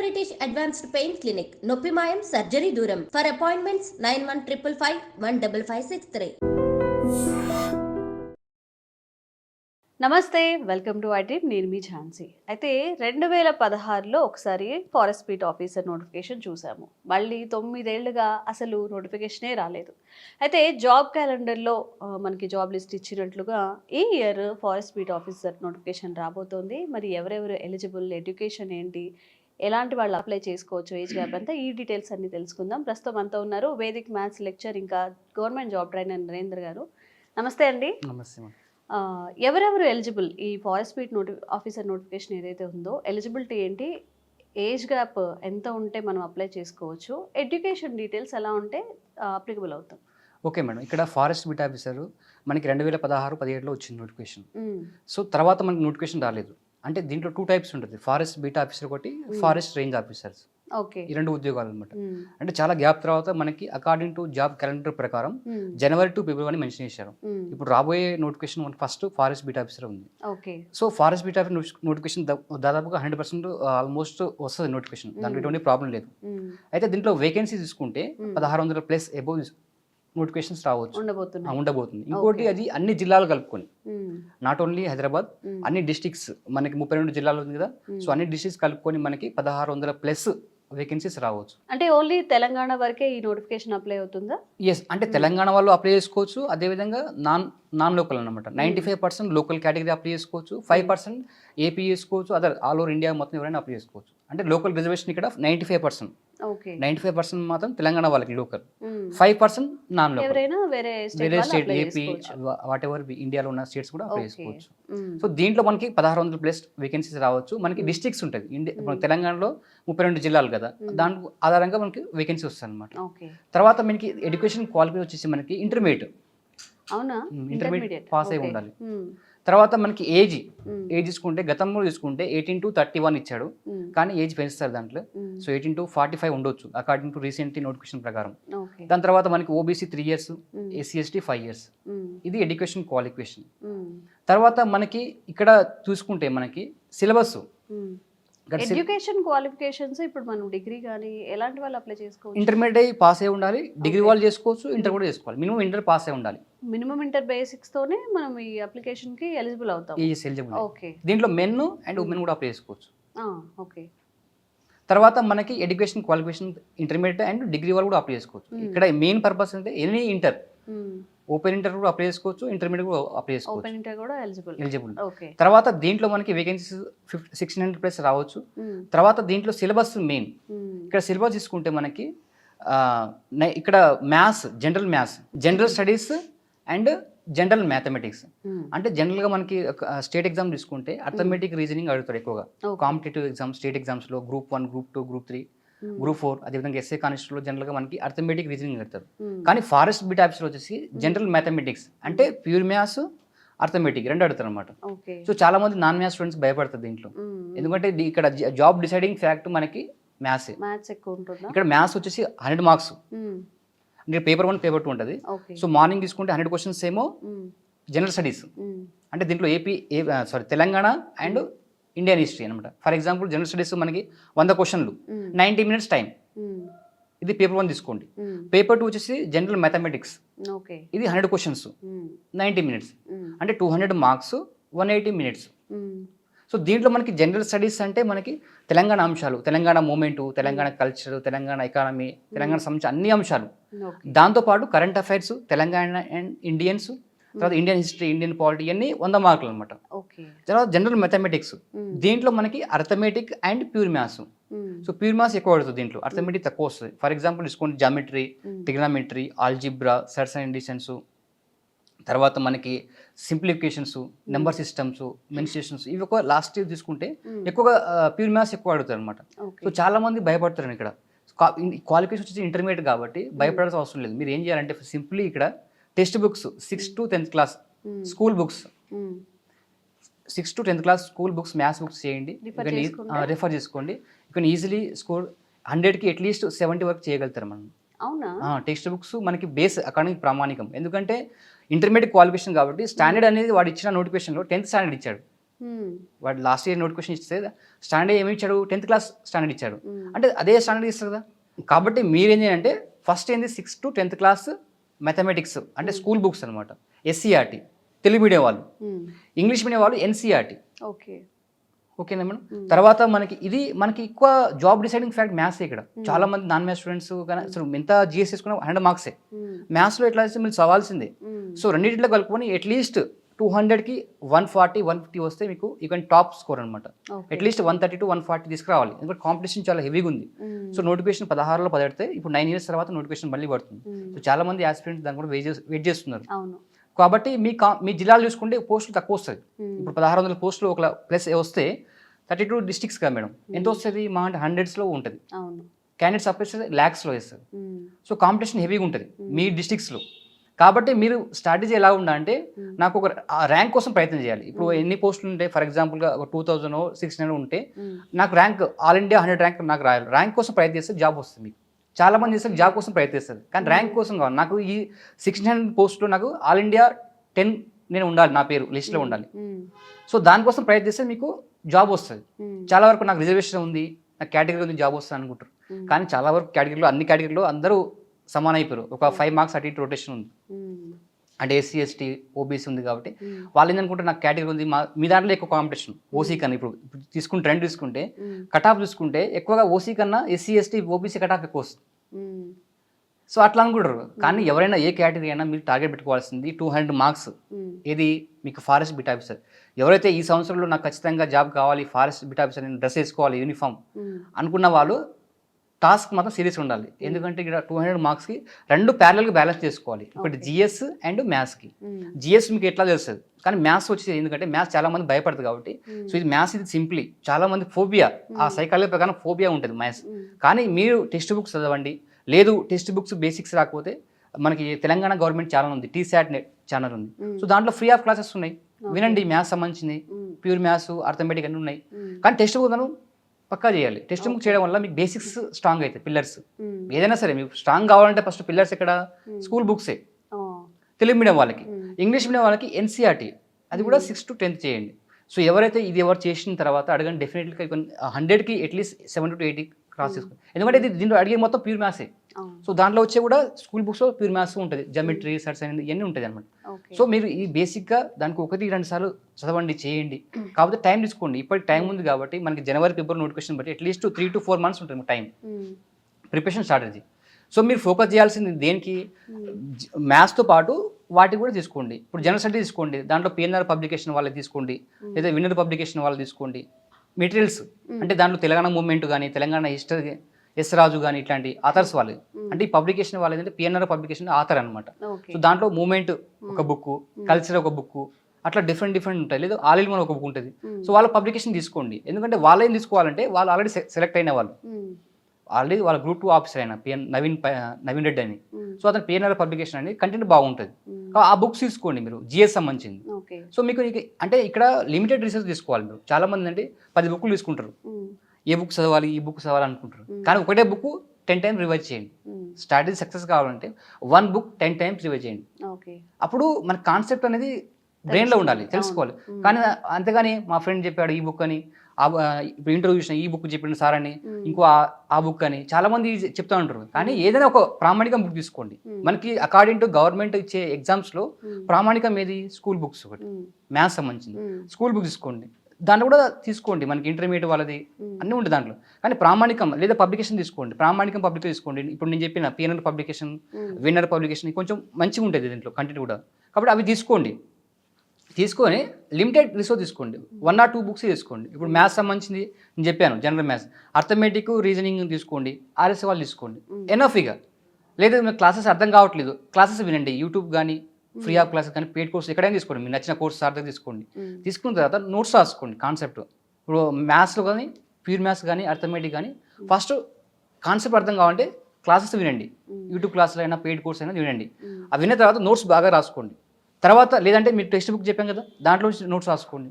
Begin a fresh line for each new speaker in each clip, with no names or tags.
British advanced pain clinic నొప్పి మాయం surgery దూరం. For appointments nine one triple five one double five six three
నమస్తే welcome to IT నేను మీ ఝాన్సీ. అయితే రెండు వేల పదహారులో ఒకసారి ఫారెస్ట్ బీట్ ఆఫీసర్ నోటిఫికేషన్ చూసాము. మళ్ళీ తొమ్మిదేళ్ళుగా అసలు నోటిఫికేషనే రాలేదు. అయితే జాబ్ క్యాలెండర్లో మనకి జాబ్ లిస్ట్ ఇచ్చినట్లుగా ఈ year forest beat officer notification రాబోతోంది. మరి ఎవరెవరు ఎలిజిబుల్ ఎడ్యుకేషన్ ఏంటి ఎలాంటి వాళ్ళు అప్లై చేసుకోవచ్చు ఏజ్ గ్యాప్ అంతా ఈ డీటెయిల్స్ అన్ని తెలుసుకుందాం. ప్రస్తుతం అంతా ఉన్నారు వేదిక్ మ్యాథ్స్ లెక్చర్ ఇంకా government job trainer Narendra garu. నమస్తే అండి.
నమస్తే
ఎవరెవరు ఎలిజిబుల్ ఈ ఫారెస్ట్ బీట్ నోటి ఆఫీసర్ నోటిఫికేషన్ ఏదైతే ఉందో ఎలిజిబిలిటీ ఏంటి? ఏజ్ గ్యాప్ ఎంత ఉంటే మనం అప్లై చేసుకోవచ్చు? ఎడ్యుకేషన్ డీటెయిల్స్ ఎలా ఉంటే అప్లికబుల్ అవుతాం.
Okay madam. ఇక్కడ ఫారెస్ట్ బిట్ ఆఫీసర్ మనకి రెండు వేల పదహారు పదిహేడులో వచ్చింది నోటిఫికేషన్. సో తర్వాత మనకి నోటిఫికేషన్ రాలేదు. అంటే దీంట్లో టూ టైప్స్ ఉంటుంది. ఫారెస్ట్ బీట్ ఆఫీసర్ ఒకటి ఫారెస్ట్ రేంజ్ ఆఫీసర్స్
ఓకే
ఈ రెండు ఉద్యోగాలు అనమాట
మ్మ్.
అంటే చాలా గ్యాప్ తర్వాత మనకి అకార్డింగ్ టు జాబ్ క్యాలెండర్ ప్రకారం. జనవరి టు ఫిబ్రవరి మెన్షన్ చేశారు.
మ్మ్.
ఇప్పుడు రాబోయే నోటిఫికేషన్ మనకి ఫస్ట్ ఫారెస్ట్ బీట్ ఆఫీసర్ ఉంది.
Okay
so forest beat officer notification దాదాపుగా హండ్రెడ్ పర్సెంట్ ఆల్మోస్ట్ వస్తుంది నోటిఫికేషన్ దాంట్లో ఎటువంటి ప్రాబ్లం లేదు. అయితే దీంట్లో వేకెన్సీ తీసుకుంటే
Hmm.
పదహారు వందల ప్లస్ ఎబోవ్ నోటిఫికేషన్స్ రావచ్చు. ఉండబోతుంది. ఇంకోటి. అది అన్ని జిల్లాలు కలుపుకొని. Not only Hyderabad. అన్ని డిస్టిక్స్ మనకి ముప్పై రెండు జిల్లాలు ఉంది కదా. సో అన్ని డిస్టిక్స్ కలుపుకొని మనకి పదహారు వందల ప్లస్ వేకెన్సీస్ రావచ్చు.
అంటే ఓన్లీ తెలంగాణ వరకే ఈ నోటిఫికేషన్ అప్లై అవుతుందా?
ఎస్ అంటే తెలంగాణ వాళ్ళు అప్లై చేసుకోవచ్చు. అదేవిధంగా నాన్ నాన్ లోకల్ అనమాట ninety five percent local category apply చేసుకోవచ్చు ఫైవ్ పర్సెంట్ ఏపీ చేసుకోవచ్చు. అదర్ ఆల్ ఓవర్ ఇండియా మొత్తం ఎవరైనా అప్లై చేసుకోవచ్చు. అంటే లోకల్ రిజర్వేషన్ ఇక్కడ ninety five percent ninety five percent మాత్రం తెలంగాణ వాళ్ళకి local. Five percent non local.
వేరే స్టేట్
ఏపీ వాట్ ఎవర్ ఇండియాలో ఉన్న స్టేట్స్ కూడా అప్లై చేసుకోవచ్చు. సో దీంట్లో మనకి పదహారు వందల ప్లస్ వేకెన్సీస్ రావచ్చు. మనకి డిస్ట్రిక్ట్స్ ఉంటుంది ఇండియా మన తెలంగాణలో ముప్పై రెండు జిల్లాలు కదా. దాని ఆధారంగా మనకి వేకెన్సీ వస్తుంది అనమాట తర్వాత మనకి ఎడ్యుకేషన్ క్వాలిఫై వచ్చేసి మనకి ఇంటర్మీడియట్
అవునా?
ఇంటర్మీడియట్ పాస్ అయి. ఉండాలి. తర్వాత మనకి ఏజ్. ఏజ్ తీసుకుంటే గతంలో తీసుకుంటే ఎయిటీన్ టు థర్టీ వన్ ఇచ్చాడు. కానీ ఏజ్ పెంచుతారు దాంట్లో. So eighteen to forty five ఉండొచ్చు అకార్డింగ్ టు రీసెంట్ నోటిఫికేషన్ ప్రకారం దాని తర్వాత మనకి OBC three years. SC ST five years. ఇది ఎడ్యుకేషన్ క్వాలిఫికేషన్. తర్వాత మనకి ఇక్కడ చూసుకుంటే మనకి సిలబస్
ఎడ్యుకేషన్ క్వాలిఫికేషన్స్ ఇప్పుడు మనం డిగ్రీ కానీ ఎలాంటి వాళ్ళు అప్లై చేసుకోవచ్చు?
ఇంటర్మీడియట్ పాస్ అయి ఉండాలి. డిగ్రీ. వాళ్ళు చేసుకోవచ్చు ఇంటర్ కూడా చేసుకోవాలి. మినిమం ఇంటర్ పాస్ అయి ఉండాలి.
మినిమం ఇంటర్ బేసిక్స్ తోనే మనం ఈ అప్లికేషన్కి ఎలిజిబుల్ అవుతాం.
ఎలిజిబుల్
ఓకే
దీంట్లో మెన్ అండ్ ఉమెన్ కూడా అప్లై చేసుకోవచ్చు.
ఓకే
తర్వాత మనకి education qualification intermediate and degree వాళ్ళు కూడా అప్లై చేసుకోవచ్చు.
Hmm.
ఇక్కడ మెయిన్ పర్పస్ అంటే ఎనీ ఇంటర్ ఓపెన్ ఇంటర్ కూడా అప్లై చేసుకోవచ్చు ఇంటర్మీడియట్ కూడా అప్లై
ఓపెన్
చేసుకోవచ్చు
ఇంటర్ కూడా ఎలిజిబుల్.
ఎలిజిబుల్.
ఓకే.
తర్వాత దీంట్లో మనకి vacancies fifty sixteen hundred plus రావచ్చు. తర్వాత దీంట్లో సిలబస్ మెయిన్. ఇక్కడ సిలబస్ తీసుకుంటే మనకి ఆ, నై- ఇక్కడ maths general maths general studies and general mathematics. అంటే జనరల్గా మనకి స్టేట్ ఎగ్జామ్ తీసుకుంటే అథమెటిక్ రీజనింగ్ అడుగుతారు ఎక్కువగా. కాంపిటేటివ్ ఎగ్జామ్ స్టేట్ ఎగ్జామ్స్లో group one group two group three. Group four అదేవిధంగా ఎస్ఏ కానిస్టేబుల్లో జనరల్గా మనకి అథమెటిక్ రీజనింగ్ అడుగుతారు కానీ ఫారెస్ట్ బిట్ ఆఫీస్లో వచ్చేసి జనరల్ మ్యాథమెటిక్స్ అంటే ప్యూర్ మ్యాథ్స్ అర్థమెటిక్ రెండు అడుగుతారు అనమాట సో చాలా మంది నాన్ మ్యాథ్స్ స్టూడెంట్స్ భయపడతారు దీంట్లో. ఎందుకంటే ది- ఇక్కడ జాబ్ డిసైడింగ్ ఫ్యాక్ట్ మనకి మ్యాథ్స్ ఇక్కడ మ్యాథ్స్ వచ్చేసి హండ్రెడ్ మార్క్స్ అంటే పేపర్ వన్ పేపర్ టూ ఉంటుంది. సో మార్నింగ్ తీసుకుంటే హండ్రెడ్ క్వశ్చన్స్ ఏమో జనరల్ స్టడీస్ అంటే దీంట్లో AP sorry Telangana and Indian history అనమాట ఫర్ ఎగ్జాంపుల్ జనరల్ స్టడీస్ మనకి వంద క్వశ్చన్లు నైంటీ మినిట్స్ టైం ఇది పేపర్ వన్ తీసుకోండి. పేపర్ టూ వచ్చేసి జనరల్ మ్యాథమెటిక్స్ ఇది హండ్రెడ్ క్వశ్చన్స్ నైంటీ మినిట్స్ అంటే two hundred marks one eighty minutes so దీంట్లో మనకి జనరల్ స్టడీస్ అంటే మనకి తెలంగాణ అంశాలు. Telangana movement Telangana culture Telangana economy Telangana సంబంధించిన అన్ని అంశాలు. దాంతోపాటు current affairs Telangana and Indians తర్వాత ఇండియన్ హిస్టరీ ఇండియన్ పాలిటీ ఇవన్నీ వంద మార్కులు అనమాట
ఓకే.
తర్వాత జనరల్ మ్యాథమెటిక్స్ దీంట్లో మనకి arithmetic and pure maths so pure maths ఎక్కువ పడుతుంది దీంట్లో. అర్థమెటిక్ తక్కువ వస్తుంది. ఫర్ ఎగ్జాంపుల్ తీసుకోండి geometry trigonometry algebra surds and డిసెన్స్ తర్వాత మనకి సింప్లిఫికేషన్స్ నెంబర్ సిస్టమ్స్ మెన్స్టేషన్స్ ఇవి ఒక లాస్ట్ ఇయర్ తీసుకుంటే ఎక్కువగా ప్యూర్ మ్యాథ్స్ ఎక్కువ అడుగుతారు అనమాట సో చాలా మంది భయపడతారు ఇక్కడ. క్వాలిఫికేషన్ వచ్చేసి ఇంటర్మీడియట్ కాబట్టి భయపడాల్సిన అవసరం లేదు. మీరు ఏం చేయాలంటే సింప్లీ ఇక్కడ text books six to tenth class school books. Six to tenth class school books maths books చేయండి? రిఫర్ చేసుకోండి. కెన్ ఈజీలీ స్కోర్ హండ్రెడ్కి అట్లీస్ట్ సెవెంటీ వరకు చేయగలుగుతారు మనం.
అవునా?
టెక్స్ట్ బుక్స్ మనకి బేస్ అకాడమిక్ ప్రామాణికం. ఎందుకంటే ఇంటర్మీడియట్ క్వాలిఫికేషన్ కాబట్టి స్టాండర్డ్ అనేది వాడు ఇచ్చిన నోటిఫికేషన్లో టెన్త్ స్టాండర్డ్ ఇచ్చాడు. వాడు లాస్ట్ ఇయర్ నోటిఫికేషన్ ఇస్తే స్టాండర్డ్ ఏమి ఇచ్చాడు? టెన్త్ క్లాస్ స్టాండర్డ్ ఇచ్చాడు. అంటే అదే స్టాండర్డ్ ఇస్తారు కదా. కాబట్టి మీరేం చేయాలంటే ఫస్ట్ ఏంది? Sixth to tenth class mathematics అంటే స్కూల్ బుక్స్ అనమాట ఎస్సీఆర్టీ తెలుగు మీడియం వాళ్ళు. ఇంగ్లీష్ మీడియం వాళ్ళు ఎన్సీఆర్టీ
ఓకే
ఓకేనా మేడం? తర్వాత మనకి ఇది మనకి ఎక్కువ జాబ్ డిసైడింగ్ ఫ్యాక్ట్ మ్యాథ్స్ ఇక్కడ. చాలా మంది నాన్ మ్యాథ్స్ స్టూడెంట్స్ కానీ అసలు ఎంత జిఎస్ తీసుకున్నా హండ్రెడ్ మార్క్సే మ్యాథ్స్లో ఎట్లా మీరు చదవాల్సిందే. సో రెండింటిలో కలుపుకొని అట్లీస్ట్ టూ హండ్రెడ్కి వన్ ఫార్టీ వన్ ఫిఫ్టీ వస్తే మీకు యూ కెన్ టాప్ స్కోర్ అనమాట at least one thirty to one forty తీసుకురావాలి. ఎందుకంటే కాంపిటీషన్ చాలా హెవీగా ఉంది సో నోటిఫికేషన్ పదహారులో పదిహెడితే ఇప్పుడు నైన్ ఇయర్స్ తర్వాత నోటిఫికేషన్ మళ్ళీ పడుతుంది. సో చాలా మంది ఆస్పిరెంట్స్ దాని కూడా వెయిట్ వెయిట్ చేస్తున్నారు. కాబట్టి మీ కా మీ జిల్లాలు చూసుకుంటే పోస్టులు తక్కువ వస్తుంది ఇప్పుడు పదహారు వందల పోస్టులు ఒక ప్లస్ వస్తే థర్టీ టూ డిస్టిక్స్ కదా మేడం. ఎంత వస్తుంది? మా అంటే హండ్రెడ్స్లో ఉంటుంది. క్యాండిడేట్స్ అప్లై ల్యాక్స్లో వేస్తారు సో కాంపిటీషన్ హెవీగా ఉంటుంది మీ డిస్టిక్స్లో కాబట్టి మీరు స్ట్రాటజీ ఎలా ఉండాలంటే నాకు ఒక ర్యాంక్ కోసం ప్రయత్నం చేయాలి. ఇప్పుడు ఎన్ని పోస్టులు ఉంటాయి ఫర్ ఎగ్జాంపుల్గా ఒక టూ థౌజండ్ సిక్స్ హండ్రెడ్ ఉంటే నాకు rank all India hundred rank నాకు రాయాలి. ర్యాంక్ కోసం ప్రయత్నిస్తే జాబ్ వస్తుంది మీకు. చాలా మంది చేస్తారు జాబ్ కోసం ప్రయత్నిస్తారు కానీ ర్యాంక్ కోసం కావాలి నాకు ఈ సిక్స్ హండ్రెడ్ పోస్ట్లో నాకు ఆల్ ఇండియా టెన్ నేను ఉండాలి నా పేరు లిస్ట్లో ఉండాలి. సో దానికోసం ప్రయత్నిస్తే మీకు జాబ్ వస్తుంది. చాలా వరకు నాకు రిజర్వేషన్ ఉంది నాకు కేటగిరీ ఉంది జాబ్ వస్తుంది అనుకుంటారు. కానీ చాలా వరకు కేటగిరీలో అన్ని కేటగిరీలో అందరూ సమానం అయిపోయారు ఒక ఫైవ్ మార్క్స్ అటు ఇటు రొటేషన్ ఉంది. అంటే ఎస్సీ ఎస్టీ ఓబీసీ ఉంది కాబట్టి వాళ్ళు ఏంటనుకుంటే నాకు కేటగిరీ ఉంది మా మీ దాంట్లో ఎక్కువ కాంపిటీషన్ ఓసీ కన్నా ఇప్పుడు ఇప్పుడు తీసుకుంటే ట్రెండ్ తీసుకుంటే కట్ ఆఫ్ చూసుకుంటే ఎక్కువగా ఓసీ కన్నా SC ST OBC cut off ఎక్కువ వస్తుంది. సో అట్లా అనుకుంటారు. కానీ ఎవరైనా ఏ కేటగిరీ అయినా మీరు టార్గెట్ పెట్టుకోవాల్సింది టూ హండ్రెడ్ మార్క్స్ ఏది? మీకు ఫారెస్ట్ బిట్ ఆఫీసర్ ఎవరైతే ఈ సంవత్సరంలో నాకు ఖచ్చితంగా జాబ్ కావాలి ఫారెస్ట్ బిట్ ఆఫీసర్ నేను డ్రెస్ వేసుకోవాలి యూనిఫామ్ అనుకున్న వాళ్ళు టాస్క్ మాత్రం సీరియస్ ఉండాలి. ఎందుకంటే ఇక్కడ టూ హండ్రెడ్ మార్క్స్కి రెండు ప్యారల్గా బ్యాలెన్స్ చేసుకోవాలి. ఒకటి జిఎస్ అండ్ మ్యాథ్స్కి. జిఎస్ మీకు ఎట్లా తెలుస్తుంది? కానీ మ్యాథ్స్ వచ్చేది ఎందుకంటే మ్యాథ్స్ చాలా మంది భయపడుతుంది కాబట్టి. సో ఇది మ్యాథ్స్ ఇది సింప్లీ. చాలా మంది ఫోబియా. ఆ సైకాలజీ ప్రకారం ఫోబియా ఉంటుంది మ్యాథ్స్. కానీ మీరు టెక్స్ట్ బుక్స్ చదవండి. లేదు టెక్స్ట్ బుక్స్ బేసిక్స్ రాకపోతే మనకి తెలంగాణ గవర్నమెంట్ ఛానల్ ఉంది. టీ శాట్ ఛానల్ ఉంది. సో దాంట్లో ఫ్రీ ఆఫ్ క్లాసెస్ ఉన్నాయి. వినండి మ్యాథ్స్ సంబంధించింది. ప్యూర్ మ్యాథ్స్ అర్థమెటిక్ అన్ని ఉన్నాయి. కానీ టెక్స్ట్ బుక్ పక్కా చేయాలి. టెక్స్ట్ బుక్ చేయడం వల్ల మీకు బేసిక్స్ స్ట్రాంగ్ అవుతాయి పిల్లర్స్ ఏదైనా సరే మీకు స్ట్రాంగ్ కావాలంటే ఫస్ట్ పిల్లర్స్ ఎక్కడ? స్కూల్ బుక్సే తెలుగు మీడియం వాళ్ళకి. ఇంగ్లీష్ మీడియం వాళ్ళకి ఎన్సీఆర్టీ అది కూడా సిక్స్ టు టెన్త్ చేయండి. సో ఎవరైతే ఇది ఎవరు చేసిన తర్వాత అడగండి డెఫినెట్గా హండ్రెడ్కి at least seven to eighty cross చేసుకోండి. ఎందుకంటే ఇది దీంట్లో అడిగే మొత్తం ప్యూర్ మ్యాథ్సే సో దాంట్లో వచ్చే కూడా స్కూల్ బుక్స్లో ప్యూర్ మ్యాథ్స్ ఉంటుంది. జమెట్రీ సర్స్ అనేది ఇవన్నీ ఉంటుంది అనమాట సో మీరు ఈ బేసిక్గా దానికి ఒకటి రెండు సార్లు చదవండి చేయండి. కాకపోతే టైం తీసుకోండి. ఇప్పటికి టైం ఉంది కాబట్టి మనకి జనవరి ఫిబ్రవరి నోటిఫికేషన్ బట్టి at least three to four months ఉంటుంది టైం. Preparation strategy. సో మీరు ఫోకస్ చేయాల్సింది దేనికి? మ్యాథ్స్తో పాటు వాటికి కూడా తీసుకోండి. ఇప్పుడు జనరల్ స్టడీ తీసుకోండి. దాంట్లో పిఎన్ఆర్ పబ్లికేషన్ వాళ్ళకి తీసుకోండి. లేదా విన్నర్ పబ్లికేషన్ వాళ్ళు తీసుకోండి. మెటీరియల్స్ అంటే దాంట్లో తెలంగాణ మూవ్మెంట్ కానీ తెలంగాణ హిస్టరీ ఎస్ రాజు కానీ ఇట్లాంటి ఆథర్స్ వాళ్ళు. అంటే ఈ పబ్లికేషన్ వాళ్ళు ఏంటంటే పిఎన్ఆర్ పబ్లికేషన్ ఆథర్ అనమాట సో దాంట్లో మూమెంట్ ఒక బుక్ కల్చర్ ఒక బుక్ అట్లా డిఫరెంట్ డిఫరెంట్ ఉంటాయి. లేదా ఆల్ ఇన్ ఒక బుక్ ఉంటుంది. సో వాళ్ళ పబ్లికేషన్ తీసుకోండి. ఎందుకంటే వాళ్ళు ఏం తీసుకోవాలంటే వాళ్ళు ఆల్రెడీ సెలెక్ట్ అయిన వాళ్ళు. ఆల్రెడీ వాళ్ళ గ్రూప్ టూ ఆఫీసర్ అయిన పిఎన్ నవీన్ నవీన్ రెడ్డి అని. సో అతను పిఎన్ఆర్ పబ్లికేషన్ అని కంటెంట్ బాగుంటుంది. ఆ బుక్స్ తీసుకోండి మీరు జిఎస్ సంబంధించింది. సో మీకు అంటే ఇక్కడ లిమిటెడ్ రీసెర్చ్ తీసుకోవాలి మీరు. చాలా మంది అంటే పది బుక్లు తీసుకుంటారు. ఏ బుక్ చదవాలి ఈ బుక్ చదవాలి అనుకుంటారు. కానీ ఒకటే బుక్ టెన్ టైమ్స్ రివైజ్ చేయండి. స్ట్రాటజీ సక్సెస్ కావాలంటే one book ten times revise చేయండి. అప్పుడు మన కాన్సెప్ట్ అనేది బ్రెయిన్లో ఉండాలి తెలుసుకోవాలి. కానీ అంతేగాని మా ఫ్రెండ్ చెప్పాడు ఈ బుక్ అని ఇప్పుడు ఇంటర్వ్యూ చూసిన ఈ బుక్ చెప్పిన సార్ అని ఇంకో ఆ- ఆ బుక్ అని చాలా మంది చెప్తా ఉంటారు. కానీ ఏదైనా ఒక ప్రామాణికం బుక్ తీసుకోండి. మనకి అకార్డింగ్ టు గవర్నమెంట్ ఇచ్చే ఎగ్జామ్స్లో ప్రామాణికం ఏది? స్కూల్ బుక్స్ ఒకటి. మ్యాథ్స్ సంబంధించింది. స్కూల్ బుక్ తీసుకోండి. దాంట్లో కూడా తీసుకోండి మనకి ఇంటర్మీడియట్ వాళ్ళది అన్నీ ఉంటుంది దాంట్లో. కానీ ప్రామాణికం లేదా పబ్లికేషన్ తీసుకోండి. ప్రామాణికం పబ్లిక్ తీసుకోండి. ఇప్పుడు నేను చెప్పిన పిఎన్ఆర్ పబ్లికేషన్ విన్నర్ పబ్లికేషన్ కొంచెం మంచిగా ఉంటుంది దీంట్లో కంటెంట్ కూడా. కాబట్టి అవి తీసుకోండి. తీసుకొని లిమిటెడ్ రిసోర్స్ తీసుకోండి. వన్ ఆర్ టూ బుక్స్ తీసుకోండి. ఇప్పుడు మ్యాథ్స్ సంబంధించింది నేను చెప్పాను జనరల్ మ్యాథ్స్ అర్థమెటిక్ రీజనింగ్ తీసుకోండి. ఆర్ఎస్ వాళ్ళు తీసుకోండి. ఎనఫ్ ఇక. లేదు మీకు క్లాసెస్ అర్థం కావట్లేదు. క్లాసెస్ వినండి. యూట్యూబ్ కానీ ఫ్రీ ఆఫ్ క్లాసెస్ కానీ పేడ్ కోర్స్ ఎక్కడైనా తీసుకోండి. మీకు నచ్చిన కోర్స్ సార్ దగ్గర తీసుకోండి. తీసుకున్న తర్వాత నోట్స్ రాసుకోండి కాన్సెప్ట్ ఇప్పుడు మ్యాథ్స్లో కానీ ప్యూర్ మ్యాథ్స్ కానీ అర్థమెటిక్ కానీ ఫస్ట్ కాన్సెప్ట్ అర్థం కావాలంటే క్లాసెస్ వినండి. యూట్యూబ్ క్లాసులు అయినా పెయిడ్ కోర్స్ అయినా వినండి. అవి విన్న తర్వాత నోట్స్ బాగా రాసుకోండి. తర్వాత లేదంటే మీరు టెక్స్ట్ బుక్ చెప్పాం కదా దాంట్లో నోట్స్ రాసుకోండి.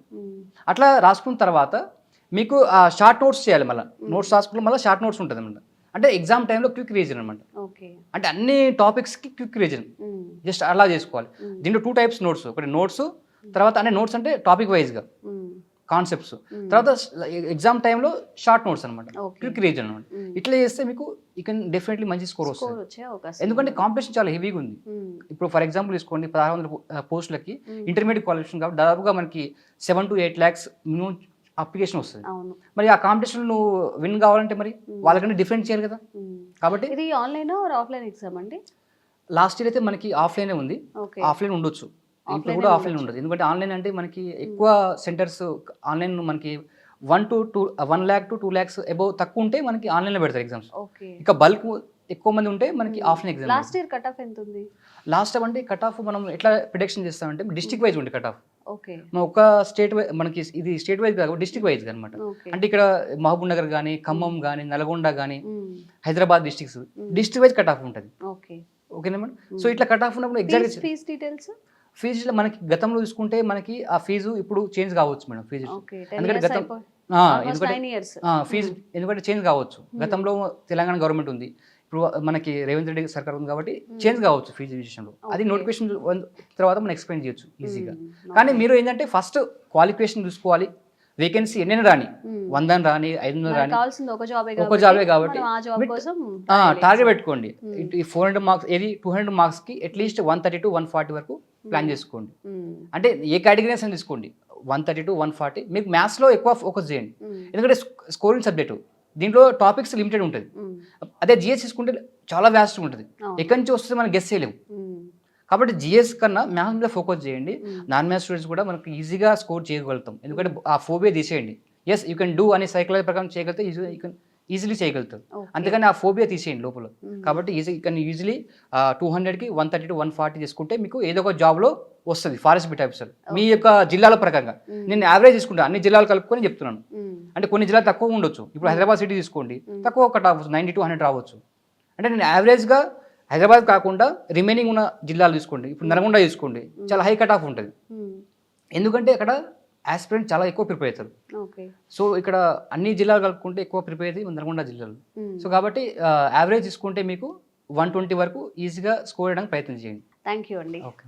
అట్లా రాసుకున్న తర్వాత మీకు ఆ షార్ట్ నోట్స్ చేయాలి మళ్ళీ. నోట్స్ రాసుకున్న మళ్ళీ షార్ట్ నోట్స్ ఉంటుంది అనమాట అంటే ఎగ్జామ్ టైంలో క్విక్ రీజన్ అనమాట అంటే అన్ని టాపిక్స్కి క్విక్ రీజన్ జస్ట్ అలా చేసుకోవాలి. దీంట్లో టూ టైప్స్ నోట్స్ ఒకటి నోట్స్ తర్వాత అంటే నోట్స్ అంటే టాపిక్ వైజ్గా కాన్సెప్ట్స్ తర్వాత ఎగ్జామ్ టైంలో షార్ట్ నోట్స్ అనమాట. క్విక్ రీజన్ అనమాట ఇట్లా చేస్తే మీకు యూ కెన్ డెఫినెట్లీ మంచి స్కోర్ వస్తుంది. ఎందుకంటే కాంపిటీషన్ చాలా హెవీగా ఉంది. ఇప్పుడు ఫర్ ఎగ్జాంపుల్ తీసుకోండి పదహారు వందల పోస్టులకి. ఇంటర్మీడియట్ క్వాలిఫికేషన్ కాబట్టి దాదాపుగా మనకి seven to eight lakhs minimum application వస్తుంది. మరి ఆ కాంపిటీషన్ నువ్వు విన్ కావాలంటే మరి వాళ్ళకంటే డిఫరెంట్ చేయాలి కదా. కాబట్టి
ఇది ఆన్లైన్ ఆఫ్లైన్ ఎగ్జామ్ అండి?
లాస్ట్ ఇయర్ అయితే మనకి ఆఫ్లైనే ఉంది. ఆఫ్లైన్ ఉండొచ్చు. ఇప్పుడు కూడా ఆఫ్లైన్ ఉండదు. ఎందుకంటే ఆన్లైన్ అంటే మనకి ఎక్కువ సెంటర్స్ ఆన్లైన్ మనకి one to two one lakh to two lakhs above తక్కువ ఉంటే మనకి ఆన్లైన్లో పెడతారు ఎగ్జామ్స్. ఇక బల్క్ ఎక్కువ మంది ఉంటే మనకి offline exam
last year cut off ఎంత ఉంది
లాస్ట్ టైం అంటే కట్ ఆఫ్ మనం ఎట్లా ప్రిడిక్షన్ చేస్తామంటే డిస్ట్రిక్ట్ వైజ్ ఉండే కట్ ఆఫ్
ఓకే
ఒక స్టేట్ మనకి ఇది స్టేట్ వైజ్ కాదు డిస్ట్రిక్ట్ వైజ్ అనమాట అంటే ఇక్కడ మహబూబ్ నగర్ కానీ ఖమ్మం కానీ నల్గొండ కానీ. Hyderabad districts district wise cut off ఉంటుంది.
ఓకే.
ఓకేనా మేడం? సో ఇట్లా కట్ ఆఫ్ ఉన్నప్పుడు ఎగ్జాక్ట్
ఫీజ్ డీటెయిల్స్
ఫీజు మనకి గతంలో చూసుకుంటే మనకి ఆ ఫీజు ఇప్పుడు చేంజ్ కావచ్చు మేడం ఫీజు ఎందుకంటే గతం ఎందుకంటే ఫీజు ఎందుకంటే చేంజ్ కావచ్చు. గతంలో తెలంగాణ గవర్నమెంట్ ఉంది. ఇప్పుడు మనకి రేవంత్ రెడ్డి సర్కార్ ఉంది కాబట్టి చేంజ్ కావచ్చు ఫీజు విషయంలో. అది. నోటిఫికేషన్ తర్వాత మనం ఎక్స్ప్లెయిన్ చేయొచ్చు ఈజీగా
Hmm.
కానీ మీరు ఏంటంటే ఫస్ట్ క్వాలిఫికేషన్ చూసుకోవాలి. వేకెన్సీ ఎన్నైనా రాని వంద రాని ఐదు రాని
ఒక జాబే
కాబట్టి టార్గెట్ పెట్టుకోండి. ఈ ఫోర్ హండ్రెడ్ మార్క్స్ ఏది? టూ హండ్రెడ్ మార్క్స్కి at least one thirty to one forty వరకు ప్లాన్ చేసుకోండి. అంటే ఏ కేటగిరీస్ అని తీసుకోండి. One thirty to one forty మీకు మ్యాథ్స్లో ఎక్కువ ఫోకస్ చేయండి. ఎందుకంటే స్కోరింగ్ సబ్జెక్టు దీంట్లో టాపిక్స్ లిమిటెడ్ ఉంటుంది. అదే జిఎస్ తీసుకుంటే చాలా వ్యాస్ట్ ఉంటుంది. ఎక్కడి నుంచి వస్తే మనం గెస్ చేయలేము. కాబట్టి జిఎస్ కన్నా మ్యాథ్స్ మీద ఫోకస్ చేయండి. నాన్ మ్యాథ్స్ స్టూడెంట్స్ కూడా మనకి ఈజీగా స్కోర్ చేయగలుగుతాం. ఎందుకంటే ఆ ఫోబియా తీసేయండి. ఎస్ యూ కెన్ డూ అనే సైకాలజీ ప్రకారం చేయగలిగితే యూ కెన్ ఈజీలీ చేయగలుగుతారు. అందుకని ఆ ఫోబియా తీసేయండి లోపల. కాబట్టి ఈజీ కెన్ ఈజీలీ టూ హండ్రెడ్కి one thirty to one forty చేసుకుంటే మీకు ఏదో ఒక జాబ్లో వస్తుంది ఫారెస్ట్ బిట్ ఆఫీసర్ మీ యొక్క జిల్లాల ప్రకారంగా. నేను యావరేజ్ తీసుకుంటాను అన్ని జిల్లాలు కలుపుకొని చెప్తున్నాను. అంటే కొన్ని జిల్లాలు తక్కువ ఉండొచ్చు. ఇప్పుడు హైదరాబాద్ సిటీ తీసుకోండి. తక్కువ ఒకటి రావచ్చు నైంటీ టూ హండ్రెడ్ రావచ్చు. అంటే నేను యావరేజ్గా హైదరాబాద్ కాకుండా రిమైనింగ్ ఉన్న జిల్లాలు తీసుకోండి ఇప్పుడు నల్గొండ తీసుకోండి చాలా హై కట్ ఆఫ్ ఉంటుంది.
మ్మ్.
ఎందుకంటే అక్కడ ఆస్పిరెంట్ చాలా ఎక్కువ ప్రిపేర్ అవుతారు. సో ఇక్కడ అన్ని జిల్లాలు కలుపుకుంటే ఎక్కువ ప్రిపేర్ అయ్యి నల్గొండ జిల్లాలో. సో కాబట్టి యావరేజ్ తీసుకుంటే మీకు వన్ ట్వంటీ వరకు ఈజీగా స్కోర్ చేయడానికి ప్రయత్నం చేయండి.
థ్యాంక్ యూ అండి.
ఓకే